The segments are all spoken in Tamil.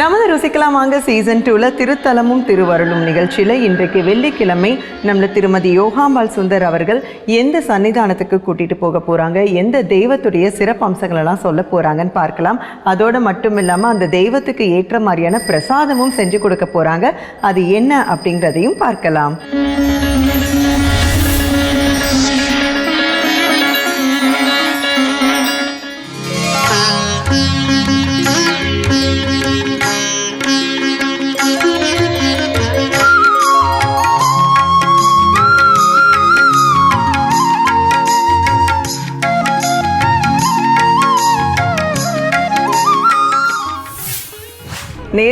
நமது ருசிக்கலாம் வாங்க சீசன் டூவில் திருத்தலமும் திருவருளும் நிகழ்ச்சியில இன்றைக்கு வெள்ளிக்கிழமை நம்மள திருமதி யோகாம்பாள் சுந்தர் அவர்கள் எந்த சன்னிதானத்துக்கு கூட்டிட்டு போக போகிறாங்க எந்த தெய்வத்துடைய சிறப்பு அம்சங்கள் சொல்ல போறாங்கன்னு பார்க்கலாம். அதோடு மட்டும் இல்லாமல் அந்த தெய்வத்துக்கு ஏற்ற மாதிரியான பிரசாதமும் செஞ்சு கொடுக்க போகிறாங்க அது என்ன அப்படிங்கிறதையும் பார்க்கலாம்.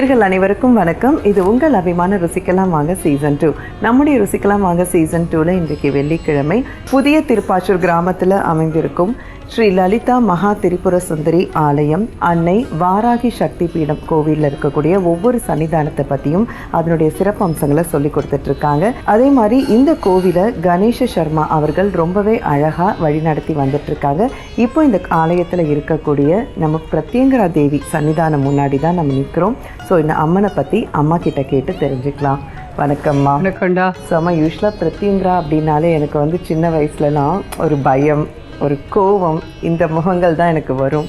நேர்கள் அனைவருக்கும் வணக்கம். இது உங்கள் அபிமான ருசிக்கலாம் வாங்க சீசன் டூ நம்முடைய ருசிக்கலாம் வாங்க சீசன் டூவில் இன்றைக்கு வெள்ளிக்கிழமை. புதிய திருப்பாச்சூர் கிராமத்தில் அமைந்திருக்கும் ஸ்ரீ லலிதா மகா திரிபுர சுந்தரி ஆலயம் அன்னை வாராகி சக்தி பீடம் கோவிலில் இருக்கக்கூடிய ஒவ்வொரு சன்னிதானத்தை பற்றியும் அதனுடைய சிறப்பு அம்சங்களை சொல்லி கொடுத்துட்ருக்காங்க. அதே மாதிரி இந்த கோவிலை கணேஷ சர்மா அவர்கள் ரொம்பவே அழகாக வழிநடத்தி வந்துட்டுருக்காங்க இப்போ இந்த ஆலயத்தில் இருக்கக்கூடிய நம்ம பிரத்யங்கரா தேவி சன்னிதானம் முன்னாடி தான் நம்ம நிற்கிறோம் ஸோ இந்த அம்மனை பற்றி அம்மா கிட்ட கேட்டு தெரிஞ்சுக்கலாம். வணக்கம்மா. வணக்கம்டா. செம யூஸ்வலாக பிரத்யங்கரா அப்படின்னாலே எனக்கு வந்து சின்ன வயசுலலாம் ஒரு பயம். ஒரு கோவம் இந்த முகங்கள் தான் எனக்கு வரும்.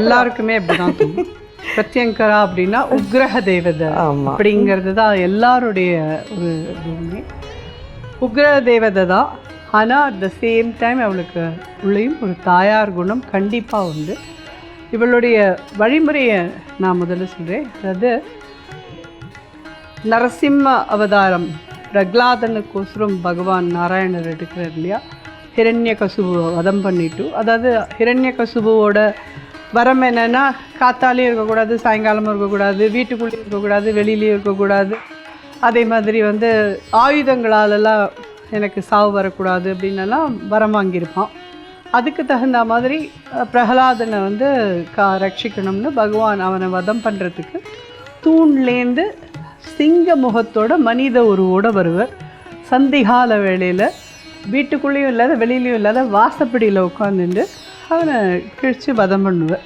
எல்லாருக்குமே அப்படிதான் பிரத்யங்கரா அப்படின்னா உக்ரஹ தேவதை. அப்படிங்கிறது தான் எல்லாருடைய ஒரு இதுவுமே. உக்ர தேவதை தான். ஆனால் அட் த சேம் டைம் அவளுக்கு உள்ளேயும் ஒரு தாயார் குணம் கண்டிப்பாக உண்டு. இவளுடைய வழிமுறையை நான் முதல்ல சொல்கிறேன் அதாவது நரசிம்ம அவதாரம் பிரகலாதனுக்கோசரம் பகவான் நாராயணர் எடுக்கிறார் இல்லையா? ஹிரண்ய கசுபு வதம் பண்ணிட்டு அதாவது ஹிரண்ய கசுபுவோட வரம் என்னன்னா காத்தாலையும் இருக்கக்கூடாது சாயங்காலமும் இருக்கக்கூடாது வீட்டுக்குள்ளேயும் இருக்கக்கூடாது வெளியிலையும் இருக்கக்கூடாது. அதே மாதிரி வந்து ஆயுதங்களாலெல்லாம் எனக்கு சாவு வரக்கூடாது அப்படின்னலாம் வரம் வாங்கியிருப்பான். அதுக்கு தகுந்த மாதிரி பிரகலாதனை வந்து கா ரட்சிக்கணும்னு பகவான் அவனை வதம் பண்ணுறதுக்கு தூண்லேருந்து சிங்க முகத்தோட மனித உருவோடு வருவர். சந்திகால வேளையில் வீட்டுக்குள்ளேயும் இல்லாத வெளியிலையும் இல்லாத வாசப்படியில் உட்காந்துட்டு அவனை கிழித்து வதம் பண்ணுவேன்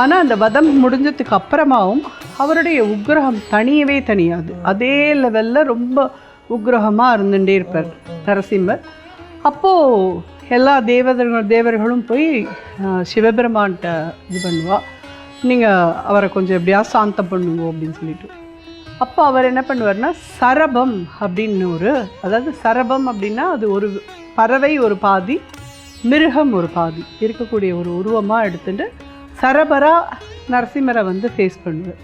ஆனால் அந்த வதம் முடிஞ்சதுக்கு அப்புறமாவும் அவருடைய உக்கிரகம் தனியவே தனியாது. அதே லெவலில் ரொம்ப உக்கிரகமாக இருந்துகிட்டே இருப்பார் நரசிம்மர். அப்போது எல்லா தேவதர்கள் தேவர்களும் போய் சிவபெருமான்கிட்ட இது பண்ணுவா. நீங்கள் அவரை கொஞ்சம் எப்படியா சாந்தம் பண்ணுங்க அப்படின்னு சொல்லிட்டு. அப்போ அவர் என்ன பண்ணுவார்னா சரபம் அப்படின்னு ஒரு அதாவது சரபம் அப்படின்னா அது ஒரு பறவை ஒரு பாதி மிருகம் ஒரு பாதி இருக்கக்கூடிய ஒரு உருவமாக எடுத்துட்டு சரபரா நரசிம்மரை வந்து ஃபேஸ் பண்ணுவார்.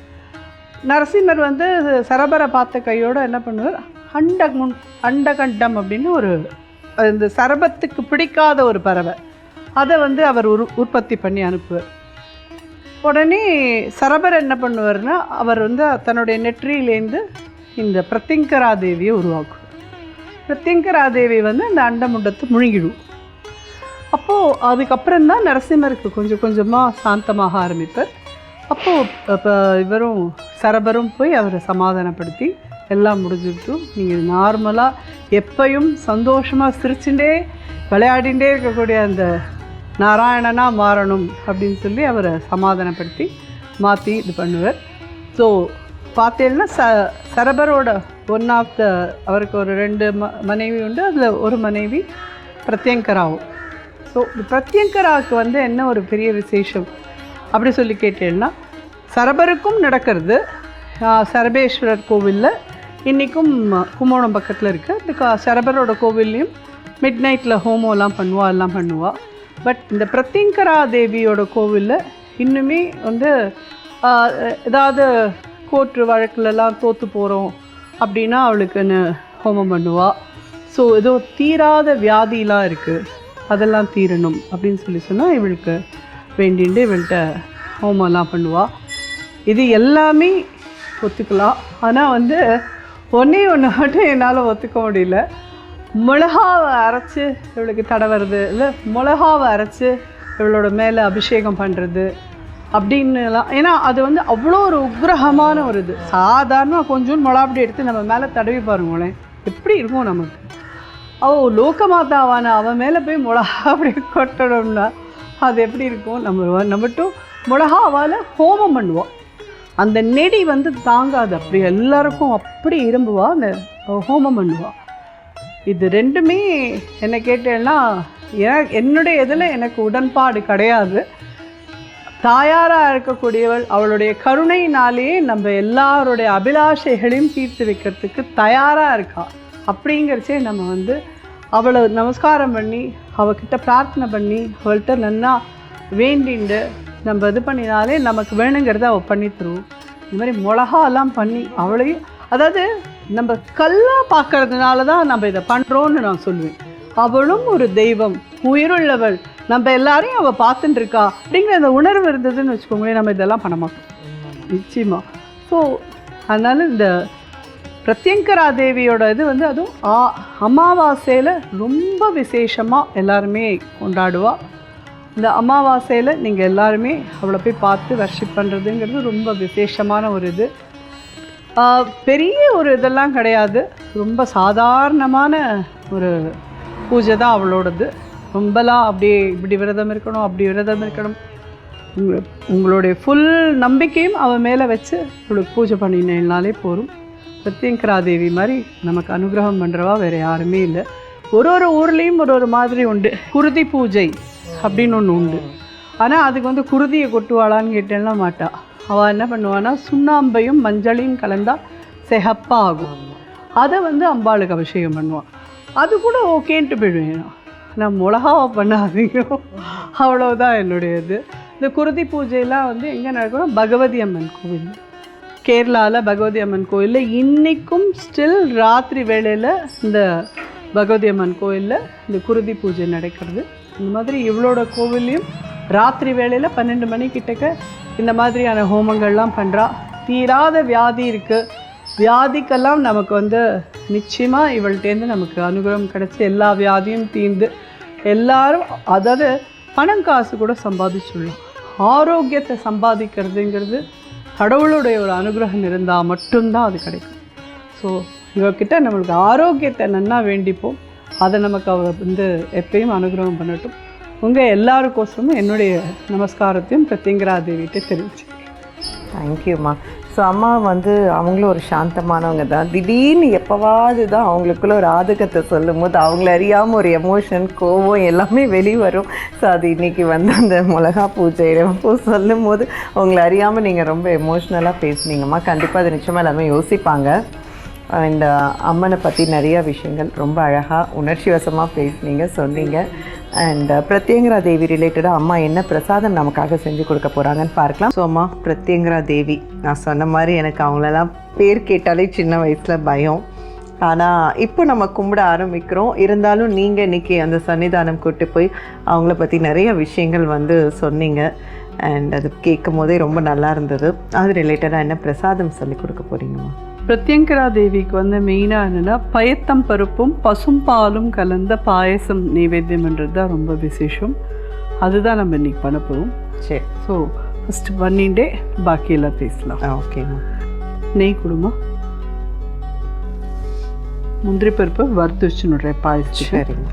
நரசிம்மர் வந்து சரபரை பார்த்த கையோட என்ன பண்ணுவார்? அண்டகுண் அண்டகண்டம் அப்படின்னு ஒரு இந்த சரபத்துக்கு பிடிக்காத ஒரு பறவை. அதை வந்து அவர் உரு உற்பத்தி பண்ணி அனுப்புவார். உடனே சரபர் என்ன பண்ணுவார்னா அவர் வந்து தன்னுடைய நெற்றியிலேருந்து இந்த பிரத்திங்கரா தேவியை உருவாக்குவார். பிரத்திங்கரா தேவி வந்து அந்த அண்டமுண்டத்தை முழுங்கிடும். அப்போது அதுக்கப்புறம் தான் நரசிம்மருக்கு கொஞ்சம் கொஞ்சமாக சாந்தமாக ஆரம்பிப்பார். அப்போது இப்போ இவரும் சரபரும் போய் அவரை சமாதானப்படுத்தி எல்லாம் முடிஞ்சுட்டு நீங்கள் நார்மலாக எப்பையும் சந்தோஷமாக சிரிச்சுட்டே விளையாடிகிட்டே இருக்கக்கூடிய அந்த நாராயணனாக மாறணும் அப்படின்னு சொல்லி அவரை சமாதானப்படுத்தி மாற்றி இது பண்ணுவார். ஸோ பார்த்தேன்னா ச சரபரோட ஒன் ஆஃப் த அவருக்கு ஒரு ரெண்டு ம மனைவி உண்டு அதில் ஒரு மனைவி பிரத்யங்கராவும் ஸோ இந்த பிரத்யங்கராவுக்கு வந்து என்ன ஒரு பெரிய விசேஷம்? அப்படி சொல்லி கேட்டேன்னா சரபருக்கும் நடக்கிறது. சரபேஸ்வரர் கோவிலில் இன்றைக்கும் கும்போணம் பக்கத்தில் இருக்குது இந்த கா- சரபரோட கோவில்லையும் மிட் நைட்டில் ஹோமோலாம் பண்ணுவா எல்லாம் பண்ணுவாள் பட் இந்த பிரத்யங்கரா தேவியோட கோவிலில் இன்னுமே வந்து ஏதாவது கோர்ட்டு வழக்குலலாம் தோற்று போகிறோம் அப்படின்னா அவளுக்குன்னு ஹோமம் பண்ணுவாள் ஸோ ஏதோ தீராத வியாதிலாம் இருக்குது அதெல்லாம் தீரணும் அப்படின்னு சொல்லி சொன்னால் இவளுக்கு வேண்டிண்டு இவள்கிட்ட ஹோமம்லாம் பண்ணுவாள் இது எல்லாமே ஒத்துக்கலாம். ஆனால் வந்து ஒன்றே ஒன்று மட்டும் என்னால் ஒத்துக்க முடியல. மிளகாவை அரைச்சி இவளுக்கு தடவுறது இல்லை மிளகாவை அரைச்சி இவளோட மேலே அபிஷேகம் பண்ணுறது அப்படின்னுலாம். ஏன்னா அது வந்து அவ்வளோ ஒரு உக்ரகமான ஒரு இது. சாதாரணமாக கொஞ்சம் மிளகாப்படி எடுத்து நம்ம மேலே தடவி பாருங்களேன். எப்படி இருக்கும் நமக்கு? அவ லோகமாதாவான அவன் மேலே போய் மிளகா அப்படி கொட்டணும்னா அது எப்படி இருக்கும்? நம்ம நம்மட்டும் நம்ம மட்டும் மிளகாவால் ஹோமம் பண்ணுவோம். அந்த நெடி வந்து தாங்காது. அப்படி எல்லாருக்கும் அப்படி இரும்புவா? அந்த ஹோமம் பண்ணுவாள் இது ரெண்டுமே என்னை கேட்டேன்னா என்னுடைய இதில் எனக்கு உடன்பாடு கிடையாது. தாயாராக இருக்கக்கூடியவள் அவளுடைய கருணையினாலேயே நம்ம எல்லாருடைய அபிலாஷைகளையும் தீர்த்து வைக்கிறதுக்கு தயாராக இருக்கா? அப்படிங்கிறச்சே நம்ம வந்து அவளை நமஸ்காரம் பண்ணி அவகிட்ட பிரார்த்தனை பண்ணி அவள்கிட்ட நல்லா வேண்டிண்டு நம்ம இது பண்ணினாலே நமக்கு வேணுங்கிறத அவள் பண்ணி தருவோம் இந்த மாதிரி மிளகாலாம் பண்ணி அவளையும் அதாவது நம்ம கல்லாக பார்க்கறதுனால தான் நம்ம இதை பண்ணுறோன்னு நான் சொல்லுவேன். அவளும் ஒரு தெய்வம் உயிருள்ளவள். நம்ம எல்லாரையும் அவள் பார்த்துட்டு இருக்கா அப்படிங்கிற அந்த உணர்வு இருந்ததுன்னு வச்சுக்கோங்களேன் நம்ம இதெல்லாம் பண்ண மாட்டோம். நிச்சயமாக ஸோ அதனால் இந்த பிரத்யங்கரா தேவியோட இது வந்து அதுவும் ஆ அமாவாசையில் ரொம்ப விசேஷமாக எல்லாருமே கொண்டாடுவா. இந்த அமாவாசையில் நீங்கள் எல்லாருமே அவளை போய் பார்த்து வர்ஷிப் பண்ணுறதுங்கிறது ரொம்ப விசேஷமான ஒரு இது. பெரிய ஒரு இதெல்லாம் கிடையாது. ரொம்ப சாதாரணமான ஒரு பூஜை தான் அவளோடது. ரொம்பலாம் அப்படி இப்படி விரதம் இருக்கணும் அப்படி விரதம் இருக்கணும். உங்களுடைய ஃபுல் நம்பிக்கையும் அவள் மேலே வச்சு அவளுக்கு பூஜை பண்ணினாலே போதும். சத்யங்கரா தேவி மாதிரி நமக்கு அனுகிரகம் பண்ணுறவா வேறு யாருமே இல்லை. ஒரு ஒரு ஊர்லேயும் ஒரு ஒரு மாதிரி உண்டு. குருதி பூஜை அப்படின்னு ஒன்று உண்டு. ஆனால் அதுக்கு வந்து குருதியை கொட்டுவாளான்னு கேட்டேன்னா மாட்டா. அவள் என்ன பண்ணுவான்னா சுண்ணாம்பையும் மஞ்சளையும் கலந்தால் செகப்பாக ஆகும் அதை வந்து அம்பாளுக்கு அபிஷேகம் பண்ணுவாள் அது கூட ஓகேன்ட்டு போயிடுவேன். நான் மிளகாவை பண்ணாதீங்க. அவ்வளோதான் என்னுடைய இது இந்த குருதி பூஜையெல்லாம் வந்து எங்கே நடக்கணும் பகவதி அம்மன் கோவில். கேரளாவில் பகவதி அம்மன் கோயிலில் இன்றைக்கும் ஸ்டில் ராத்திரி வேளையில் இந்த பகவதி அம்மன் கோயிலில் இந்த குருதி பூஜை நடக்கிறது. இந்த மாதிரி இவளோட கோவில்லையும் ராத்திரி வேளையில் பன்னெண்டு மணி கிட்டக்க இந்த மாதிரியான ஹோமங்கள்லாம் பண்ணுறா தீராத வியாதி இருக்குது வியாதிக்கெல்லாம் நமக்கு வந்து நிச்சயமாக இவள்கிட்டேருந்து நமக்கு அனுகிரகம் கிடச்சி எல்லா வியாதியும் தீர்ந்து எல்லாரும் அதாவது பணம் காசு கூட சம்பாதிச்சுள்ளோம். ஆரோக்கியத்தை சம்பாதிக்கிறதுங்கிறது கடவுளுடைய ஒரு அனுகிரகம் இருந்தால் மட்டும்தான் அது கிடைக்கும். ஸோ இவகிட்ட நம்மளுக்கு ஆரோக்கியத்தை நன்னா வேண்டிப்போம். அதை நமக்கு அவர் வந்து எப்பயும் அனுகிரகம் பண்ணட்டும். உங்கள் எல்லாருக்கோசமும் என்னுடைய நமஸ்காரத்தையும் பிரத்யங்கரா தேவிகிட்ட தெரிவிச்சு தேங்க்யூம்மா ஸோ அம்மா வந்து அவங்களும் ஒரு சாந்தமானவங்க தான். திடீர்னு எப்போவாது தான் அவங்களுக்குள்ள ஒரு ஆதகத்தை சொல்லும் போது அவங்கள அறியாமல் ஒரு எமோஷன் கோவம் எல்லாமே வெளிவரும். ஸோ அது இன்றைக்கி வந்து அந்த மிளகா பூஜை அப்போ சொல்லும் போது உங்களை அறியாமல் நீங்கள் ரொம்ப எமோஷ்னலாக பேசுனீங்கம்மா. கண்டிப்பாக அது நிச்சயமாக எல்லாமே யோசிப்பாங்க. அண்ட் uh, அம்மனை பற்றி நிறையா விஷயங்கள் ரொம்ப அழகாக உணர்ச்சி வசமாக பேசுனீங்க சொன்னீங்க. அண்ட் uh, பிரத்யங்கரா தேவி ரிலேட்டடாக அம்மா என்ன பிரசாதம் நமக்காக செஞ்சு கொடுக்க போகிறாங்கன்னு பார்க்கலாம். ஸோ அம்மா பிரத்யங்கரா தேவி. நான் சொன்ன மாதிரி எனக்கு அவங்களெல்லாம் பேர் கேட்டாலே சின்ன வயசில் பயம். ஆனால் இப்போ நம்ம கும்பிட ஆரம்பிக்கிறோம். இருந்தாலும் நீங்கள் இன்றைக்கி அந்த சன்னிதானம் கூட்டு போய் அவங்கள பற்றி நிறைய விஷயங்கள் வந்து சொன்னீங்க. அண்ட் அது கேட்கும் போதே ரொம்ப நல்லா இருந்தது. அது ரிலேட்டடாக என்ன பிரசாதம் சொல்லி கொடுக்க போகிறீங்கம்மா பிரத்யங்கரா தேவிக்கு வந்து மெயினாக என்னென்னா பயத்தம் பருப்பும் பசும்பாலும் கலந்த பாயசம் நைவேத்தியம்ன்றது தான் ரொம்ப விசேஷம். அதுதான் நம்ம இன்னைக்கு பண்ண போகிறோம் சரி. ஸோ ஃபஸ்ட்டு பண்ணிட்டே பாக்கியெல்லாம் பேசலாம். ஓகேம்மா நெய் கொடுமா? முந்திரி பருப்பு வறுத்து வச்சுனுடுறேன் பாயசத்துக்கு. சரிம்மா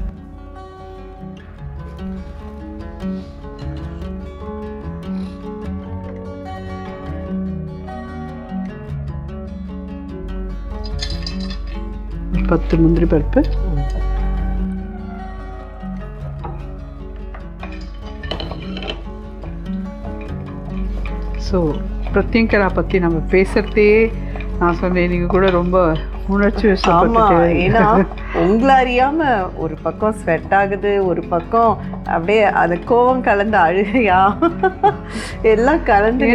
பத்து முந்திரி பருப்பு. ஸோ பிரத்யங்கரா பற்றி நம்ம பேசுகிறதே நான் சொன்னேன். நீங்கள் கூட ரொம்ப உணர்ச்சி ஏன்னா உங்களை அறியாம ஒரு பக்கம் ஸ்வெட் ஆகுது ஒரு பக்கம் அப்படியே அது கோவம் கலந்த அழுகையா? எல்லாம் கலந்து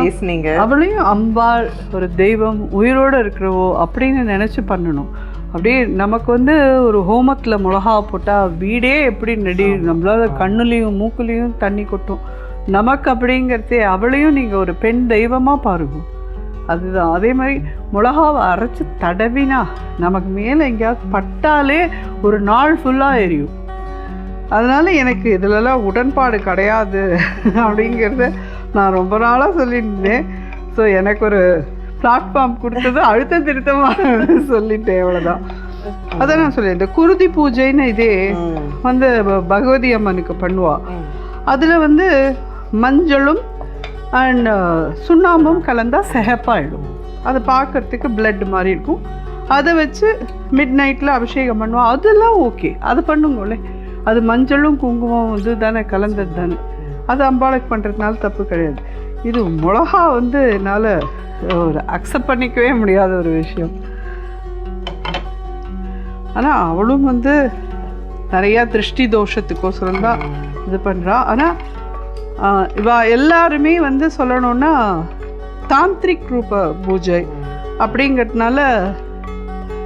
பேசுனீங்க. அவளையும் அம்பாள் ஒரு தெய்வம் உயிரோடு இருக்கிறவோ அப்படின்னு நினச்சி பண்ணணும். அப்படியே நமக்கு வந்து ஒரு ஹோமத்தில் மிளகா போட்டால் வீடே எப்படி நெடி நம்மளால கண்ணுலேயும் மூக்குலேயும் தண்ணி கொட்டும். நமக்கு அப்படிங்கிறதே அவளையும் நீங்கள் ஒரு பெண் தெய்வமாக பாருங்க. அதுதான். அதே மாதிரி மிளகாவை அரைச்சி தடவினா நமக்கு மேலே எங்கேயாவது பட்டாலே ஒரு நாள் ஃபுல்லாக எரியும். அதனால எனக்கு இதிலலாம் உடன்பாடு கிடையாது அப்படிங்கிறத நான் ரொம்ப நாளாக சொல்லியிருந்தேன். ஸோ எனக்கு ஒரு பிளாட்ஃபார்ம் கொடுத்தது அழுத்த திருத்தமாக சொல்லிட்டேன் அவ்வளோதான் அதான் நான் சொல்லியிருந்தேன் இந்த குருதி பூஜைன்னு இதே வந்து ப- பகவதி அம்மனுக்கு பண்ணுவா. அதில் வந்து மஞ்சளும் அண்ட் சுண்ணாம்பும் கலந்தால் செகப்பாயிடும் அதை பார்க்கறதுக்கு பிளட் மாதிரி இருக்கும். அதை வச்சு மிட் நைட்டில் அபிஷேகம் பண்ணுவோம் அதெல்லாம் ஓகே அது பண்ணுங்களே. அது மஞ்சளும் குங்குமம் வந்து தானே கலந்தது தானே. அது அம்பாளுக்கு பண்ணுறதுனால தப்பு கிடையாது. இது மிளகா வந்து என்னால் ஒரு அக்செப்ட் பண்ணிக்கவே முடியாத ஒரு விஷயம். ஆனால் அவளும் வந்து நிறையா திருஷ்டி தோஷத்துக்கோசரம் தான் இது பண்ணுறா ஆனால் இவா எல்லாருமே வந்து சொல்லணும்னா தாந்திரிக் ரூப பூஜை அப்படிங்கிறதுனால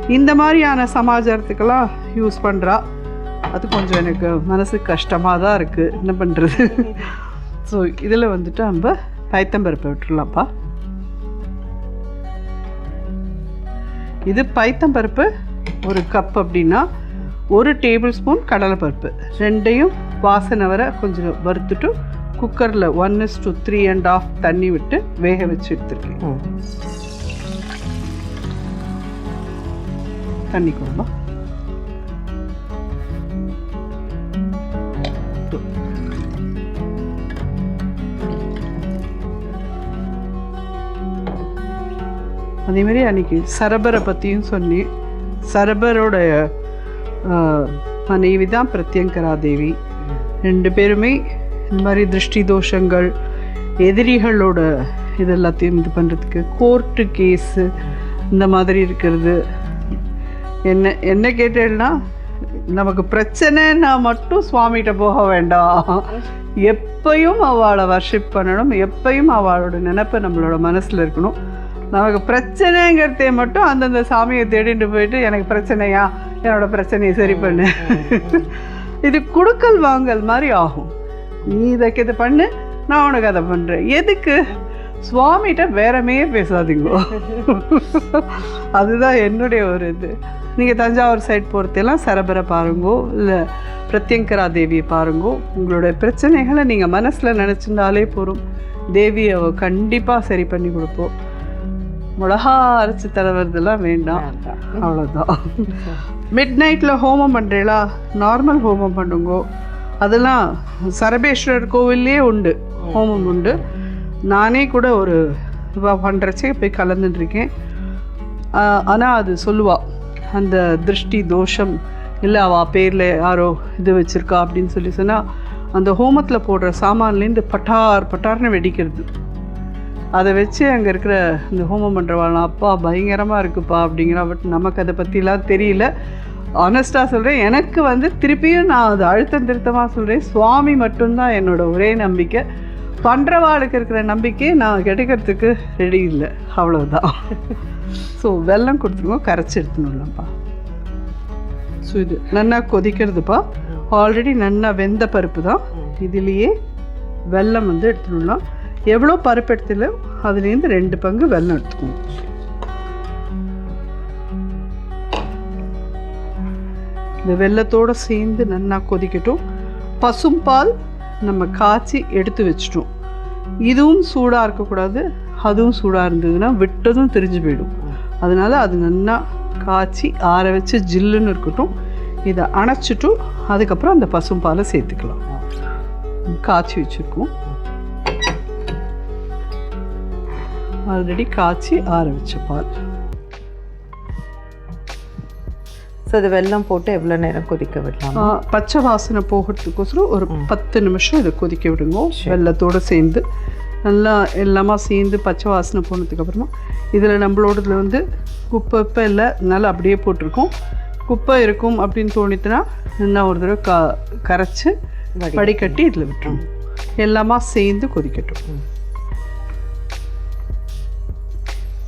இந்த மாதிரியான சமாச்சாரத்துக்கெல்லாம் யூஸ் பண்ணுறா அது கொஞ்சம் எனக்கு மனசு கஷ்டமாக தான் இருக்குது என்ன பண்ணுறது ஸோ இதில் வந்துட்டு நம்ம பைத்தம்பருப்பை விட்டுடலாம்ப்பா இது பைத்தம்பருப்பு ஒரு கப் அப்படின்னா ஒரு டேபிள் ஸ்பூன் கடலைப்பருப்பு. ரெண்டையும் வாசனை வர கொஞ்சம் வறுத்துட்டு குக்கரில் one is to three and half தண்ணி விட்டு வேக வச்சு எடுத்துருக்கேன். தண்ணி கொடுமா? அதேமாரி அன்றைக்கி அன்னைக்கு சரபரை பற்றியும் சொன்னேன் சரபரோட மனைவி தான் பிரத்யங்கரா தேவி. ரெண்டு பேருமே இந்த மாதிரி திருஷ்டி தோஷங்கள் எதிரிகளோட இது எல்லாத்தையும் இது பண்ணுறதுக்கு கோர்ட்டு கேஸு இந்த மாதிரி இருக்கிறது. என்ன என்ன கேட்டேன்னா நமக்கு பிரச்சனைன்னா மட்டும் சுவாமிகிட்ட போக வேண்டாம். எப்பையும் அவளை வர்ஷிப் பண்ணணும் எப்பையும் அவளோட நினைப்பு நம்மளோட மனசில் இருக்கணும். நமக்கு பிரச்சனைங்கிறதே மட்டும் அந்தந்த சாமியை தேடிட்டு போயிட்டு எனக்கு பிரச்சனையா? என்னோட பிரச்சனையை சரி பண்ணு. இது குடுக்கல் வாங்கல் மாதிரி ஆகும். நீ இதுக்கு இது பண்ணு நான் உனக்கு அதை பண்ணுறேன் எதுக்கு? சுவாமிகிட்ட வேறமே பேசாதீங்கோ. அதுதான் என்னுடைய ஒரு இது. நீங்கள் தஞ்சாவூர் சைட் போகிறதெல்லாம் சரபரை பாருங்கோ இல்லை பிரத்யங்கரா தேவியை பாருங்கோ. உங்களுடைய பிரச்சனைகளை நீங்கள் மனசில் நினச்சிருந்தாலே போதும். தேவி அவ கண்டிப்பாக சரி பண்ணி கொடுப்போம். மிளகா அரைச்சி தடவுறதெல்லாம் வேண்டாம். அவ்வளோதான் மிட் நைட்டில் ஹோமம் பண்ணுறீங்களா நார்மல் ஹோமம் பண்ணுங்கோ. அதெல்லாம் சரபேஸ்வரர் கோவில்லே உண்டு. ஹோமம் உண்டு. நானே கூட ஒரு பண்ணுறச்சே போய் கலந்துட்டுருக்கேன். ஆனால் அது சொல்லுவா அந்த திருஷ்டி தோஷம் இல்லை அவள் பேரில் யாரோ இது வச்சுருக்கா அப்படின்னு சொல்லி சொன்னால் அந்த ஹோமத்தில் போடுற சாமான்லேருந்து பட்டார் பட்டார்னு வெடிக்கிறது. அதை வச்சு அங்கே இருக்கிற இந்த ஹோமம் பண்ணுறவாள் அப்பா பயங்கரமாக இருக்குப்பா அப்படிங்கிற பட் நமக்கு அதை பற்றிலாம் தெரியல. ஆனஸ்ட்டாக சொல்கிறேன் எனக்கு வந்து திருப்பியும் நான் அதை அழுத்தம் திருத்தமாக சொல்கிறேன் சுவாமி மட்டும்தான் என்னோட ஒரே நம்பிக்கை. பண்ணுறவாளுக்கு இருக்கிற நம்பிக்கை நான் கிடைக்கிறதுக்கு ரெடி இல்லை. அவ்வளோதான் ஸோ வெல்லம் கொடுத்துருவோம் கரைச்சி எடுத்துணும்லப்பா ஸோ இது நல்லா கொதிக்கிறதுப்பா. ஆல்ரெடி நல்லா வெந்த பருப்பு தான். இதுலேயே வெல்லம் வந்து எடுத்துடலாம் எவ்வளோ பருப்பு எடுத்துல அதுலேருந்து ரெண்டு பங்கு வெல்லம் எடுத்துக்கணும். இந்த வெல்லத்தோடு சேர்ந்து நல்லா கொதிக்கட்டும். பசும்பால் நம்ம காய்ச்சி எடுத்து வச்சிட்டோம். இதுவும் சூடாக இருக்கக்கூடாது அதுவும் சூடாக இருந்ததுன்னா விட்டதும் தெரிஞ்சு போயிடும். அதனால் அது நல்லா காய்ச்சி ஆற வச்சு ஜில்லுன்னு இருக்கட்டும். இதை அணைச்சிட்டும் அதுக்கப்புறம் அந்த பசும்பாலை சேர்த்துக்கலாம். காய்ச்சி வச்சுருக்கோம். ஆல்ரெடி காய்ச்சி ஆற வச்ச பால் ஸோ இது வெல்லம் போட்டு எவ்வளோ நேரம் கொதிக்க விடலாம்? பச்சை வாசனை போகிறதுக்கோசரம் ஒரு பத்து நிமிஷம் இதை கொதிக்க விடுங்க. வெள்ளத்தோடு சேர்ந்து நல்லா எல்லாமா சேர்ந்து பச்சை வாசனை போனதுக்கு அப்புறமா இதில் நம்மளோடதுல வந்து குப்பை இப்போ இல்லை அதனால அப்படியே போட்டிருக்கோம். குப்பை இருக்கும் அப்படின்னு தோணித்துனா இன்னும் ஒரு தடவை க கரைச்சி வடிகட்டி. இதில் விட்டுருணும் எல்லாமா சேர்ந்து கொதிக்கட்டும்.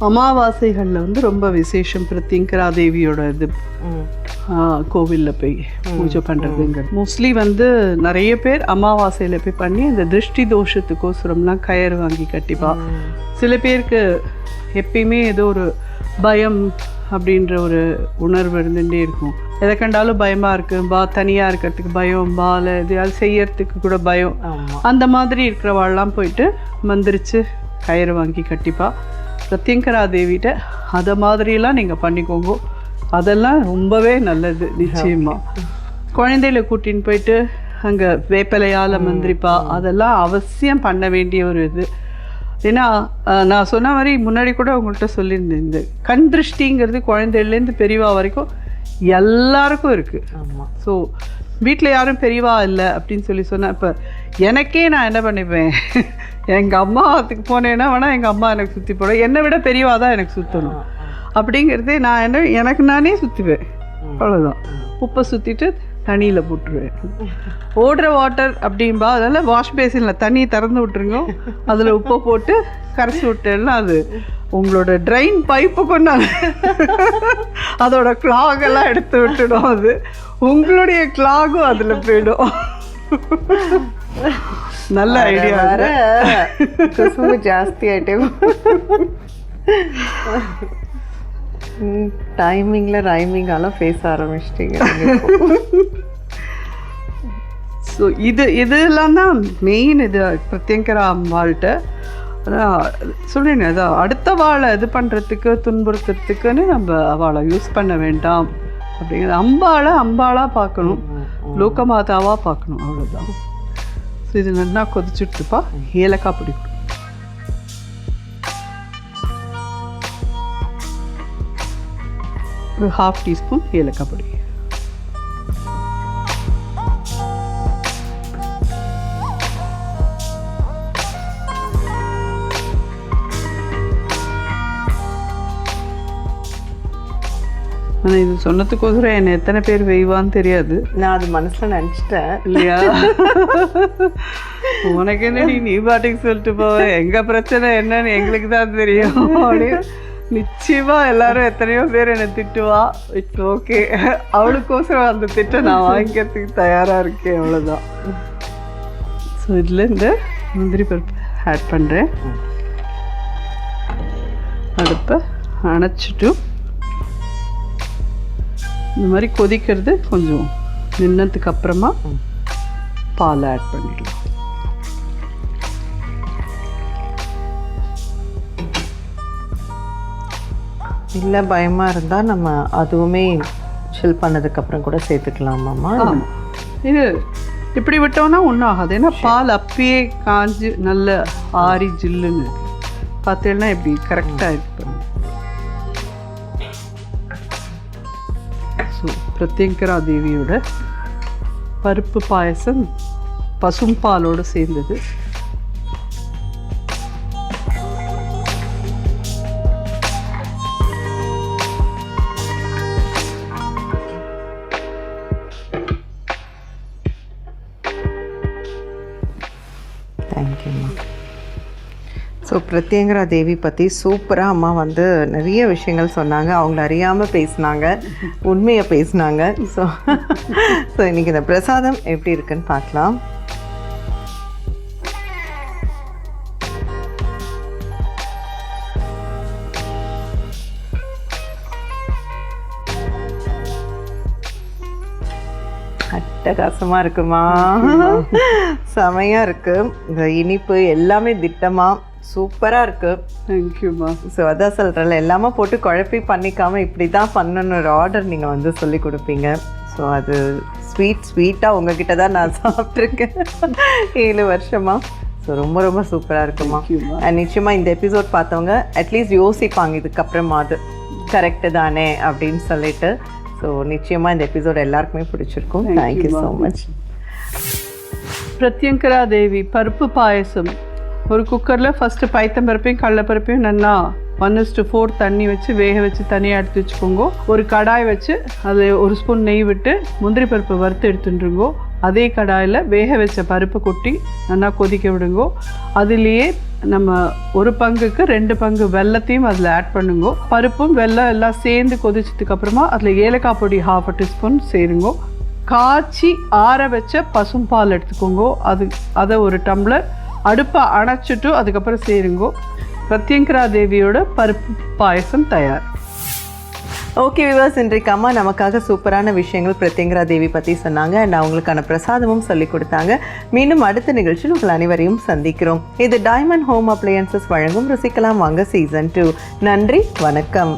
அமாவாசைகளில் வந்து ரொம்ப விசேஷம் பிரத்யங்கரா தேவியோட இது கோவிலில் போய் பூஜை பண்ணுறதுங்கிறது மோஸ்ட்லி வந்து நிறைய பேர் அமாவாசையில் போய் பண்ணி அந்த திருஷ்டி தோஷத்துக்கோசரம்லாம் கயிறு வாங்கி கட்டிப்பா. சில பேருக்கு எப்பயுமே ஏதோ ஒரு பயம் அப்படின்ற ஒரு உணர்வு இருந்துகிட்டே இருக்கும். எதை கண்டாலும் பயமாக இருக்கு பா தனியாக இருக்கிறதுக்கு பயம் பால எதையாவது செய்யறதுக்கு கூட பயம். அந்த மாதிரி இருக்கிறவாள்லாம் போயிட்டு மந்திரிச்சு கயிறு வாங்கி கட்டிப்பா. பிரத்யங்கரா தேவிட்ட அதை மாதிரியெல்லாம் நீங்கள் பண்ணிக்கோங்க. அதெல்லாம் ரொம்பவே நல்லது நிச்சயமா. குழந்தையில கூட்டின்னு போயிட்டு அங்கே வேப்பிலையால் மந்திரிப்பா அதெல்லாம் அவசியம் பண்ண வேண்டிய ஒரு இது. ஏன்னா நான் சொன்ன மாதிரி முன்னாடி கூட உங்கள்கிட்ட சொல்லியிருந்தேன் இந்த கண் திருஷ்டிங்கிறது குழந்தைலேருந்து பெரியவா வரைக்கும் எல்லாருக்கும் இருக்குது ஆமாம் ஸோ வீட்டில் யாரும் பெரியவா இல்லை அப்படின்னு சொல்லி சொன்னேன் இப்போ எனக்கே நான் என்ன பண்ணிப்பேன்? எங்கள் அம்மாத்துக்கு போனேன்னா வேணால் எங்கள் அம்மா எனக்கு சுற்றி போட என்னை விட பெரியவா தான் எனக்கு சுற்றணும் அப்படிங்கிறதே நான் என்ன எனக்கு நானே சுற்றுவேன் அவ்வளோதான் உப்பை சுற்றிட்டு தண்ணியில் போட்டுருவேன். ஓடுற வாட்டர் அப்படின்பா அதனால் வாஷ் பேசினில் தண்ணி திறந்து விட்டுருங்க. அதில் உப்பை போட்டு கரைச்சி விட்டேன்னா அது உங்களோட ட்ரைன் பைப்பு கொண்டாங்க அதோட எல்லாம் எடுத்து விட்டுடும் அது. உங்களுடைய கிளாகும் அதில் போயிடும். நல்ல ஐடியா வர. குசும்பு ஜாஸ்தி ஆயிட்டே டைமிங்ல ரைமிங்காலாம் பேச ஆரம்பிச்சிட்டீங்க. ஸோ இது இதெல்லாம் தான் மெயின் இது பிரத்யங்கரா அம்மாள்கிட்ட அதான் சொல்லினேன் அதான் அடுத்த வாழை இது பண்ணுறதுக்கு துன்புறுத்துறதுக்குன்னு நம்ம அவளை யூஸ் பண்ண வேண்டாம். அப்படிங்கிறது அம்பாளை அம்பாளாக பார்க்கணும். லோகமாதாவாக பார்க்கணும் அவ்வளோதான் ஸோ இது நல்லா கொதிச்சுட்டுப்பா ஏலக்காய் பிடிக்கும் ஒரு ஹாஃப் டீஸ்பூன் ஏலக்காய் பொடி. ஆனால் இது சொன்னதுக்கோசரம் என்னை எத்தனை பேர் வெய்வான்னு தெரியாது. நான் அது மனசுல நினைச்சிட்டேன். இல்லையா? உனக்கு என்னடி நீ பாட்டுக்கு சொல்லிட்டு போவ? எங்க பிரச்சனை என்னன்னு எங்களுக்கு தான் தெரியும். அப்படின்னு நிச்சயமா எல்லாரும் எத்தனையோ பேர் என்னை திட்டுவா. இட்ஸ் ஓகே அவளுக்கோசரம் அந்த திட்டை நான் வாங்கிக்கிறதுக்கு தயாரா இருக்கேன் அவ்வளோதான் ஸோ இதில் இந்த முந்திரி பருப்பு ஆட் பண்ணுறேன் அடுப்பை அணைச்சிட்டு இந்த மாதிரி கொதிக்கிறது கொஞ்சம் நின்னதுக்கு அப்புறமா பால் ஆட் பண்ணிடலாம். இல்ல பயமா இருந்தா நம்ம அதுவுமே சில் பண்ணதுக்கு அப்புறம் கூட சேர்த்துக்கலாமாம்மா இது இப்படி விட்டோம்னா ஒன்றும் ஆகாது. ஏன்னா பால் அப்பயே காஞ்சு நல்ல ஆறி ஜில்லுன்னு பார்த்தீங்கன்னா இப்படி கரெக்டாக இருக்கு ஸோ பிரத்யங்கரா தேவியோட பருப்பு பாயசம் பசும்பாலோடு சேர்ந்தது. ஸோ பிரத்யங்கரா தேவி பற்றி சூப்பராக அம்மா வந்து நிறைய விஷயங்கள் சொன்னாங்க. அவங்கள அறியாமல் பேசினாங்க. உண்மையை பேசினாங்க. ஸோ ஸோ இன்னைக்கு இந்த பிரசாதம் எப்படி இருக்குன்னு பார்க்கலாம். அட்டகாசமா இருக்குமா? செமையா இருக்கு. இந்த இனிப்பு எல்லாமே திட்டமா சூப்பரா இருக்கு. தேங்க்யூம்மா ஸோ அதான் சொல்கிறேன்ல எல்லாமே போட்டு குழப்பி பண்ணிக்காம இப்படி தான் பண்ணணும் ஒரு ஆர்டர் நீங்கள் வந்து சொல்லி கொடுப்பீங்க. ஸோ அது ஸ்வீட் ஸ்வீட்டாக உங்ககிட்ட தான் நான் சாப்பிட்ருக்கேன் ஏழு வருஷமா. ஸோ ரொம்ப ரொம்ப சூப்பராக இருக்குமா நிச்சயமாக இந்த எபிசோட் பார்த்தவங்க அட்லீஸ்ட் யோசிப்பாங்க இதுக்கப்புறமாவது கரெக்டு தானே அப்படின்னு சொல்லிட்டு. ஸோ நிச்சயமாக இந்த எபிசோட் எல்லாருக்குமே பிடிச்சிருக்கும். Thank you so much Prathyangira Devi பருப்பு பாயசம். ஒரு குக்கரில் ஃபஸ்ட்டு பைத்தம்பருப்பையும் கடலப்பருப்பையும் நல்லா ஒன் டு ஃபோர் தண்ணி வச்சு வேக வச்சு தனியாக எடுத்து வச்சுக்கோங்க. ஒரு கடாய் வச்சு அதில் ஒரு ஸ்பூன் நெய் விட்டு முந்திரி பருப்பு வறுத்து எடுத்துட்டுருங்கோ. அதே கடாயில் வேக வச்ச பருப்பு கொட்டி நல்லா கொதிக்க விடுங்கோ. அதுலேயே நம்ம ஒரு பங்குக்கு ரெண்டு பங்கு வெல்லத்தையும் அதில் ஆட் பண்ணுங்கோ. பருப்பும் வெல்லம் எல்லாம் சேர்ந்து கொதிச்சதுக்கப்புறமா அதில் ஏலக்காய் பொடி ஹாஃப் டீஸ்பூன் சேருங்கோ. காய்ச்சி ஆற வச்ச பசும்பால் எடுத்துக்கோங்க. அது அதை ஒரு டம்ளர் அடுப்பை அணைச்சிட்டு அதுக்கப்புறம் சேருங்கோ பிரத்யங்கரா தேவியோட பருப்பு பாயசம் தயார். ஓகே விவாஸ் இன்றைக்கு அம்மா நமக்காக சூப்பரான விஷயங்கள் பிரத்யங்கரா தேவி பற்றி சொன்னாங்க. அண்ட் அவங்களுக்கான பிரசாதமும் சொல்லி கொடுத்தாங்க. மீண்டும் அடுத்த நிகழ்ச்சியில் உங்கள் அனைவரையும் சந்திக்கிறோம். இது டைமண்ட் ஹோம் அப்ளையன்சஸ் வழங்கும் ருசிக்கலாம் வாங்க சீசன் டூ நன்றி வணக்கம்.